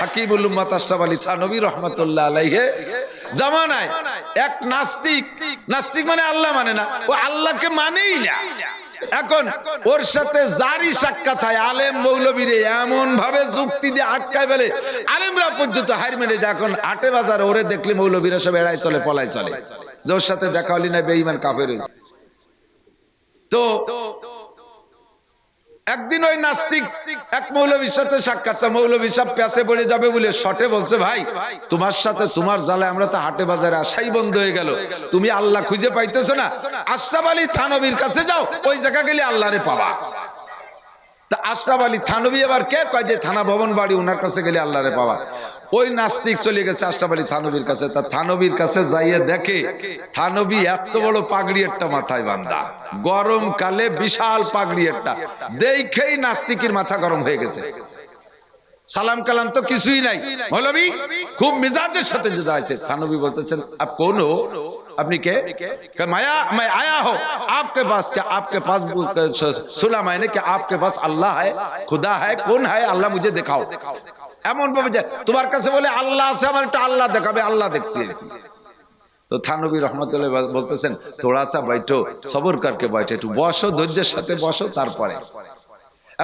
হাকিবুল আশরাফ আলী থানবী রহমাতুল্লাহ আলাইহে, জামানায় এক নাস্তিক নাস্তিক মানে আল্লাহ মানে না, ও আল্লাহকে মানেই না। এখন ওর সাথে জারি সাক্ষাৎ হয়, আলেম মৌলবীরে এমন ভাবে যুক্তি দিয়ে আটকায় ফেলে, আলেমরা পর্যন্ত হার মেরে যায়। এখন আটে বাজার ওরে দেখলে মৌলবীরা সব এড়াই চলে পলাই চলে। যে ওর সাথে দেখা হলি না, বেঈমান কাফের তো একদিন ওই নাস্তিক এক মৌলবীর সাথে সাক্ষাৎ মৌলবী সাহেব প্যাসে পড়ে যাবে বলে শটে বলছে, ভাই, তোমার সাথে তোমার জালে আমরা তো হাটে বাজারে আশাই বন্ধ হয়ে গেল। তুমি আল্লাহ খুঁজে পাইতেছো না। আশরাফ আলী থানবীর কাছে যাও, ওই জায়গা গেলে আল্লাহরে পাবা। তা আশরাফ আলী থানবী আবার কে? কয় যে থানা ভবন বাড়ি, ওনার কাছে গেলে আল্লাহরে পাওয়া ওই নাস্তিক চলে গেছে আশরাফ আলী থানবীর কাছে তা থানবীর কাছে যাইয়ে দেখে থানবী এত বড় পাগড়ি একটা মাথায় বান্ধা গরমকালে বিশাল পাগড়ি একটা দেখেই নাস্তিকের মাথা গরম হয়ে গেছে সালাম কালাম তো কিছুই নাই মৌলবী খুব মিজাজের সাথে যে যাইছে থানবী বলতেছেন আপ কোন हो আপনি কে কে মায়া मैं आया हो आपके पास क्या आपके पास सुना मैंने कि आपके पास अल्लाह है खुदा है कौन है अल्लाह मुझे दिखाओ এমন ভাবে যে তোমার কাছে বলে আল্লাহ আছে, আমার একটা আল্লাহ দেখাবে, আল্লাহ দেখতে তো থানবী রহমতুল্লাহ বলতেছেন থোড়া সা বাইঠো, সবর করকে বাইঠে, একটু বসো, ধৈর্যের সাথে বসো, তারপরে।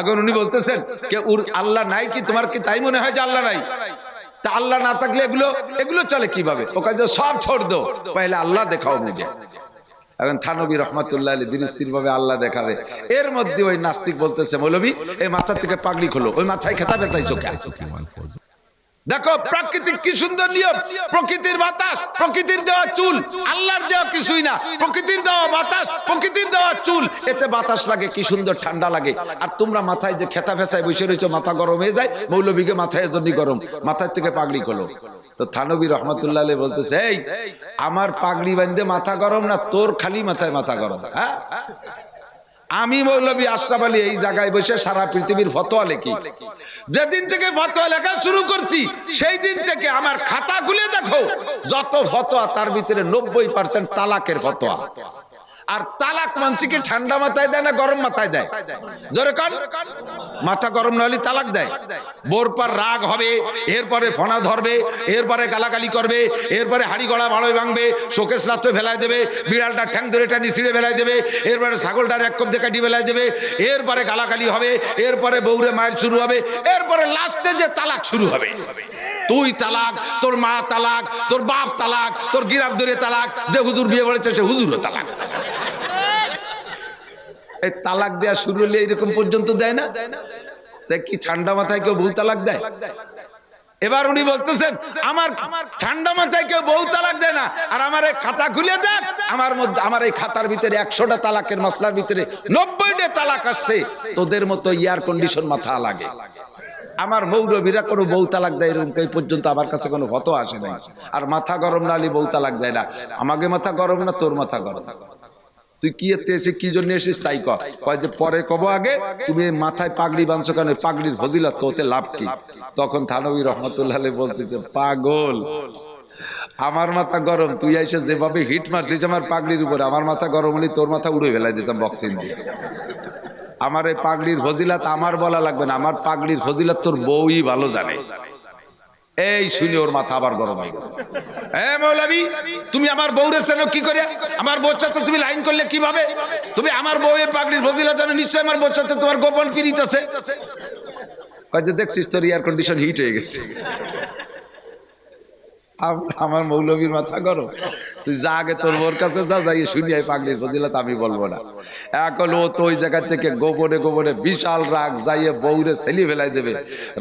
এখন উনি বলতেছেন কে উর, আল্লাহ নাই কি? তোমার কি তাই মনে হয় যে আল্লাহ নাই? তা আল্লাহ না থাকলে এগুলো এগুলো চলে কীভাবে? ও কাজে সব ছোড় দো পহলে আল্লাহ দেখাও মুঝে এখন থানবী রহমতুল্লাহ আলী ধীর ভাবে আল্লাহ দেখাবে। এর মধ্যে ওই নাস্তিক বলতেছে, মৌলবী, এই মাথার থেকে পাগড়ি খোলো, ওই মাথায় খেতা চাইছো চোখে দেখো প্রাকৃতিক কি সুন্দর নিয়ম? প্রকৃতির বাতাস প্রকৃতির দেওয়া চুল। আল্লাহর দেওয়া কিছুই না। প্রকৃতির দেওয়া বাতাস প্রকৃতির দেওয়া চুল। এতে বাতাস লাগে কি সুন্দর ঠান্ডা লাগে। আর তোমরা মাথায় যে খেতা ফেসায় বসে রয়েছো মাথা গরম হয়ে যায় মৌলবীকে মাথায় এজন্য গরম। মাথার থেকে পাগড়ি খোলো। তো থানবী রহমতুল্লাহ বলতেছে এই আমার পাগড়ি বান্ধে মাথা গরম না তোর খালি মাথায় মাথা গরম? হ্যাঁ। আমি মৌলবী আশরাফ আলী এই জায়গায় বসে সারা পৃথিবীর ফতোয়া লেখি। যেদিন থেকে ফতোয়া লেখা শুরু করছি সেই দিন থেকে আমার খাতা খুলে দেখো, যত ফতোয়া তার ভিতরে নব্বই পার্সেন্ট তালাকের ফতোয়া। আর তালাক মানসিকে ঠান্ডা মাথায় দেয় না গরম মাথায় দেয়? জোরে কান। মাথা গরম না হলে তালাক দেয়। বোর পর রাগ হবে, এরপরে ফনা ধরবে, এরপরে গালাগালি করবে, এরপরে হাড়ি গলা ভালোই ভাঙবে শোকেশ লাত্তে ফেলায় দেবে, বিড়ালটা ঠ্যাং ধরে টানি ছিঁড়ে ফেলায় দেবে, এরপরে ছাগলটার এক কপ কাটি ফেলায় দেবে, এরপরে গালাগালি হবে, এরপরে বৌরে মায়ের শুরু হবে, এরপরে লাস্টে যে তালাক শুরু হবে। তুই তালাক, তোর মা তালাক, তোর বাপ তালাক, তোর গিরাব ধরে তালাক, যে হুজুর বিয়ে বলেছে সে হুজুরও তালাক। এই তালাক দেওয়া শুরু হলে এরকম পর্যন্ত দেয় না? তাই কি ঠান্ডা মাথায় কেউ ভুল তালাক দেয়? এবার উনি বলতেছেন, আমার ঠান্ডা মাথায় কেউ বহু তালাক দেয় না। আর আমার এই খাতা খুলে দেখ, আমার মধ্যে, আমার এই খাতার ভিতরে একশোটা তালাকের মশলার ভিতরে নব্বইটা তালাক আসছে। তোদের মতো এয়ার কন্ডিশন মাথা লাগে। আমার মৌরবীরা কোনো বউ তালাক দেয় এরকম, এই পর্যন্ত আমার কাছে কোনো হত আসে নাই। আর মাথা গরম না হলে বউ তালাক দেয় না। আমাকে মাথা গরম না তোর মাথা গরম? তুই কি এসে কি জন্য এসেছিস তাই কয় যে পরে কব আগে, তুমি মাথায় পাগড়ি বাঁধছো কেন? পাগড়ির ফজিলত তোতে লাভ কি? তখন থানবী রহমতুল্লাহ বলতেছে, পাগল, আমার মাথা গরম, তুই এসে যেভাবে হিট মারছিস আমার পাগড়ির উপরে, আমার মাথা গরম হলে তোর মাথা উড়ে ফেলাই দিতাম বক্সিং আমার এই পাগড়ির ফজিলাত আমার বলা লাগবে না, আমার পাগড়ির ফজিলাত তোর বউই ভালো জানে। এই শুনে ওর মাথা আবার গরম হয়ে গেছে। হ্যাঁ মৌলাবি, তুমি আমার বউরে চেন কি করে আমার বচ্চা তো তুমি লাইন করলে কীভাবে? তুমি আমার বউ এ পাগড়ির ভজিলা জানো, নিশ্চয় আমার সাথে তোমার গোপন কি আছে। দেখছিস, তোর এয়ার কন্ডিশন হিট হয়ে গেছে। আমার মৌলবীর মাথা গরম। তুই যা আগে তোর বোর কাছে যা, যাই শুনি এই পাগলির ফজিলত, আমি বলব না। এখন ও তো ওই জায়গা থেকে গোপনে গোপনে বিশাল রাগ, যাইয়ে বউরে ছেলি ফেলাই দেবে।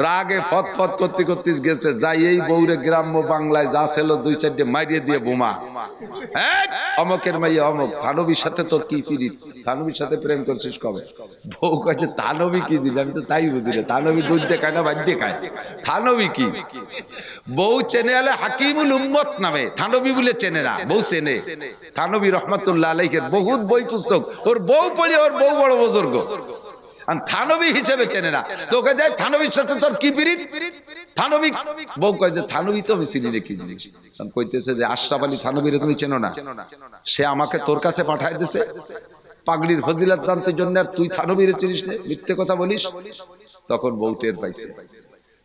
রাগে ফত ফত করতে করতে গেছে, যাই এই বউরে গ্রাম্য বাংলায় যা ছিল দুই চারটে মারিয়ে দিয়ে বোমা। অমকের মাইয়ে, অমক, থানবীর সাথে তোর কি পিরিত থানবীর সাথে প্রেম করছিস কবে? বউ কাছে থানবী কি দিল? আমি তো তাই বুঝি না। থানবী দুধ দিয়ে খায় না বাদ দিয়ে খায়। থানবী কি? বউ চেনে আলে হাকিমুল উম্মত নামে, থানবী বলে চেনে না, বউ চেনে। থানবী রহমতুল্লাহ আলাইকের বহুত বই পুস্তক, ওর বউ পড়ে, ওর বউ বড় বুজুর্গ। হিসেবে তোকে যায় সাথে তোর কি বউ কয় যে তো আমি চিনি জিনিস? কইতেছে যে, আশরাফ আলী তুমি চেনো না। সে আমাকে তোর কাছে পাঠায় দিছে। পাগড়ির ফজিলত জানতে জন্য আর তুই থানবীরে চিনিস মিথ্যে কথা বলিস? তখন বউ টের পাইছে।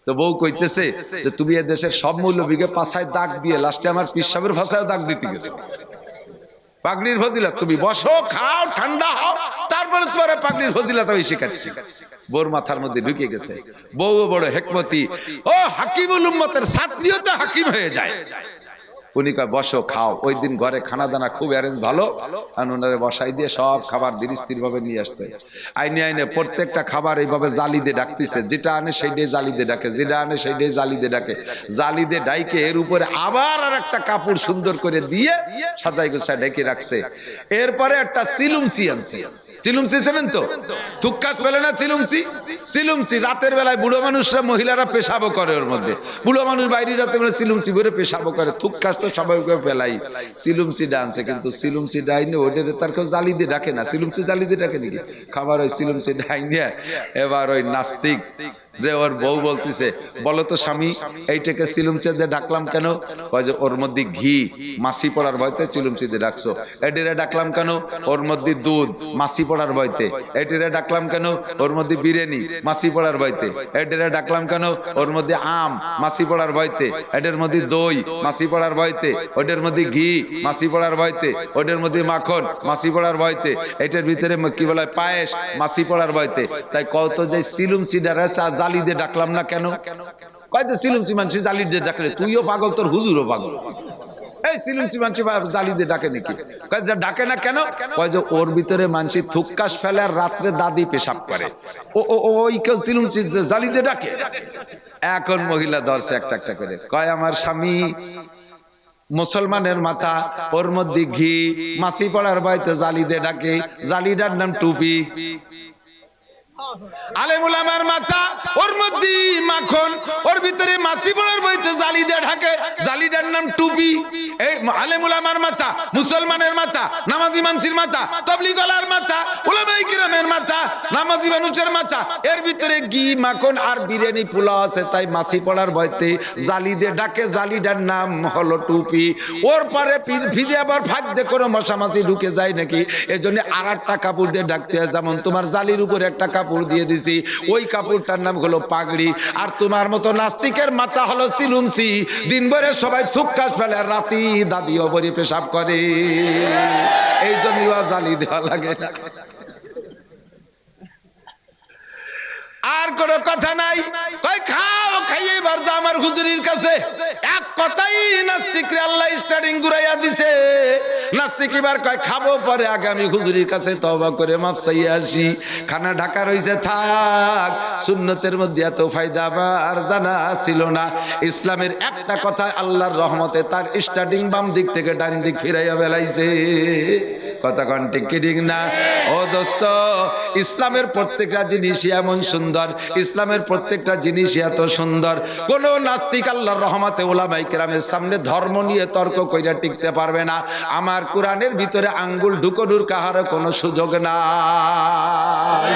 তো বউ কইতেছে যে তুমি এ দেশের সব মৌলবীকে পাছায় দাগ দিয়ে লাস্টে আমার পিসাবের ভাষায় দাগ দিতে গেছো। পাগড়ির ফজিলা তুমি বসো, খাও, ঠান্ডা হও, তারপরে তোমার পাগড়ির ফজিলা আমি শিখাচ্ছি। বোর মাথার মধ্যে ঢুকে গেছে। বউ বড় হেকমতি। ও হাকিমুল উম্মতের ছাত্রীও তো হাকিম হয়ে যায়। উনি কয় বসো খাও। ওই দিন ঘরে খানা দানা খুব অ্যারেঞ্জ ভালো। আর ওনারে বসাই দিয়ে সব খাবার ধীর ভাবে নিয়ে আসছে। আইনে আইনে প্রত্যেকটা খাবার এইভাবে জালি দিয়ে ডাকতেছে। যেটা আনে সেই সেইটাই জালি দিয়ে ডাকে যেটা আনে সেইটাই জালি দিয়ে ডাকে। জালি দিয়ে ডাইকে এর উপরে আবার আর একটা কাপড় সুন্দর করে দিয়ে সাজাই গোছায় ডেকে রাখছে। এরপরে একটা সিলুমসি আনছে চিলুমসি চেনেন তো? থুক্কাস পেলে না চিলুমসি? চিলুমসি, রাতের বেলায় বুড়ো মানুষরা মহিলারা পেশাবো করে ওর মধ্যে। বুড়ো মানুষ বাইরে যাতে মানে চিলুমসি ভরে পেশাবো করে। থুক্কাস তো সবাই ফেলাই। সিলুমসি ডান্সে, কিন্তু সিলুমসি ডাইনে ওদের তার কেউ জালি দিয়ে ডাকে না। সিলুমসি জালি দিয়ে ডাকে নাকি? খাবার ওই সিলুমসি ডাইনে, এবার ওই নাস্তিক রে ওর বউ বলতেছে, বলো তো স্বামী, এইটাকে সিলুমসি দিয়ে ডাকলাম কেন? কয় যে, ওর মধ্যে ঘি মাসি পড়ার ভয়তে চিলুমসি দিয়ে ডাকছো। এডিরে ডাকলাম কেন? ওর মধ্যে দুধ মাসি পড়ার ভয়তে। এটিরে ডাকলাম কেন? ওর মধ্যে বিরিয়ানি মাসি পড়ার ভয়তে। এটিরে ডাকলাম কেন? ওর মধ্যে আম মাসি পড়ার ভয়তে। এটার মধ্যে দই মাসি পড়ার ভয়তে। ওটার মধ্যে ঘি মাসি পড়ার ভয়তে। ওটার মধ্যে মাখন মাসি পড়ার ভয়তে। এটার ভিতরে কি বলে, পায়েস মাসি পড়ার ভয়তে। তাই কত যে সিলুম সিডার জালি দিয়ে ডাকলাম না কেন? কয় যে সিলুম সি মানুষ জালি দিয়ে ডাকলে, তুইও পাগল, তোর হুজুরও পাগল। এই সিলুমসি মানসি জালি দিয়ে ডাকে নাকি? ডাকে না কেন? কয় যে ওর ভিতরে মানসি থুক্কাস ফেলে আর রাত্রে দাদি পেশাব করে। ও ওই কেউ সিলুমসি জালি ডাকে? এখন মহিলা ধরছে একটা একটা করে। কয় আমার স্বামী মুসলমানের মাথা ওর মধ্যে ঘি মাসি পড়ার বাড়িতে জালি দিয়ে ডাকে। জালিটার নাম টুপি। আলেমুল মাথা, ওর মধ্যে মাখন, ওর ভিতরে মাসি পড়ার বইতে জালি ঢাকে। নাম টুপি। এই মাথা, মুসলমানের মাথা, নামাজি মানসির মাথা মাথা কিরামের মাথা, নামাজি মানুষের মাথা, এর ভিতরে মাখন আর বিরিয়ানি পোলাও আছে, তাই মাসি পড়ার বইতে জালি দিয়ে ডাকে জালিটার নাম হলো টুপি। ওর পরে ফিরে আবার ফাঁক দিয়ে কোনো মশা মাছি ঢুকে যায় নাকি? এজন্য আর একটা কাপড় দিয়ে ডাকতে হয়, যেমন তোমার জালির উপরে একটা কাপড় দিয়ে দিছি। ওই কাপড়টার নাম হলো পাগড়ি। আর তোমার মতো নাস্তিকের মাথা হলো সিলুমসি। দিন ভরে সবাই থুক্কাস ফেলে রাতি দাদি অবরি পেশাব করে। এই জন্য জালি দেওয়া লাগে না। আর কোনো কথা নাই। কই খাও, খাইয়ে এবার আমার হুজুরির কাছে। এক কথাই নাস্তিক আল্লাহ স্টার্টিং ঘুরাইয়া দিছে। নাস্তিক এবার কয়, খাব পরে আগামী হুজুরির কাছে তওবা করে মাপ চাইয়া আসি। খানা ঢাকা রইছে, থাক। সুন্নতের মধ্যে এত ফায়দা আর জানা ছিল না। ইসলামের একটা কথা আল্লাহর রহমতে তার স্টার্টিং বাম দিক থেকে ডান দিক ফিরাইয়া বেলাইছে কন ঠিক না? ও দোস্ত, ইসলামের প্রত্যেকটা জিনিসই এমন সুন্দর। ইসলামের প্রত্যেকটা জিনিসই এত সুন্দর। কোন নাস্তিক আল্লাহর রহমতে ওলামাই সামনে ধর্ম নিয়ে তর্ক কইরা টিকতে পারবে না। আমার কোরআনের ভিতরে আঙ্গুল ঢুকোডুর কাহারও কোনো সুযোগ নাই।